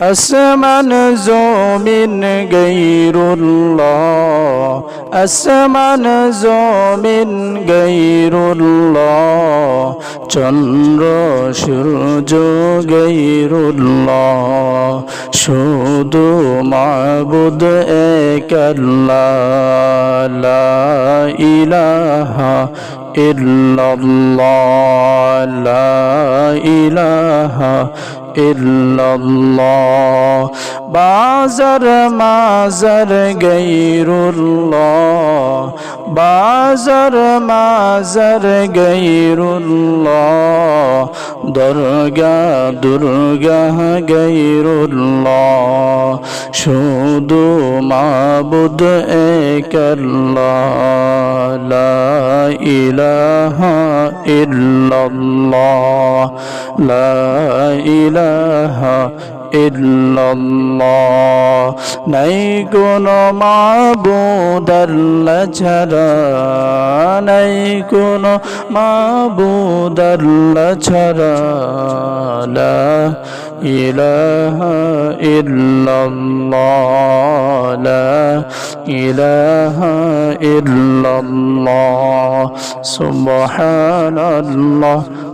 আসমান জমিন গৈরুল্লাহ আসমান জমিন গৈরুল্লাহ চন্দ্র, সূর্য গৈরুল্লাহ শুধু মাবুদ এক আল্লাহ লা ইলাহা ইল্লাল্লাহ। লা ইলাহা বাজার মাজার গৈরুল্লাহ বাজার মাজার গৈরুল্লাহ দুর্গা দুর্গা গৈরুল্লাহ শুধু মাবুদ এক লা ইলাহা ইল্লাল্লাহ, লা ইলাহা ইল্লাল্লাহ। নাই কোনো মাবুদ আল্লাহ ছাড়া, নাই কোনো মাবুদ আল্লাহ ছাড়া লা ইলাহা ইল্লাল্লাহ। سبحان الله.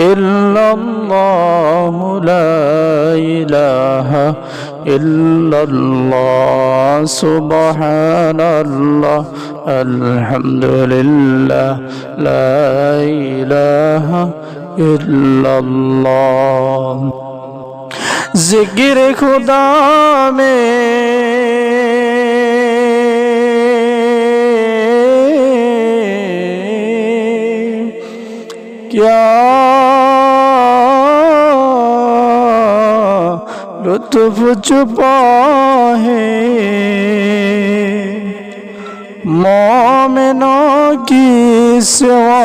إلا الله لا إله إلا الله سبحان الله الحمد لله لا إله إلا الله ذكر خدا میں کیا لطف چھپا ہے مومنوں کی سوا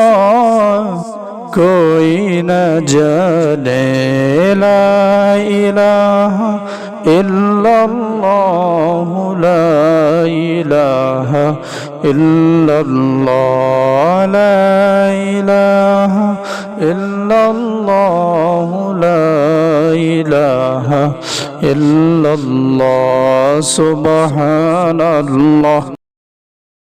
کوئی نہ جانے لا الہ الا اللہ لا إلا الله لا إله إلا الله سبحان الله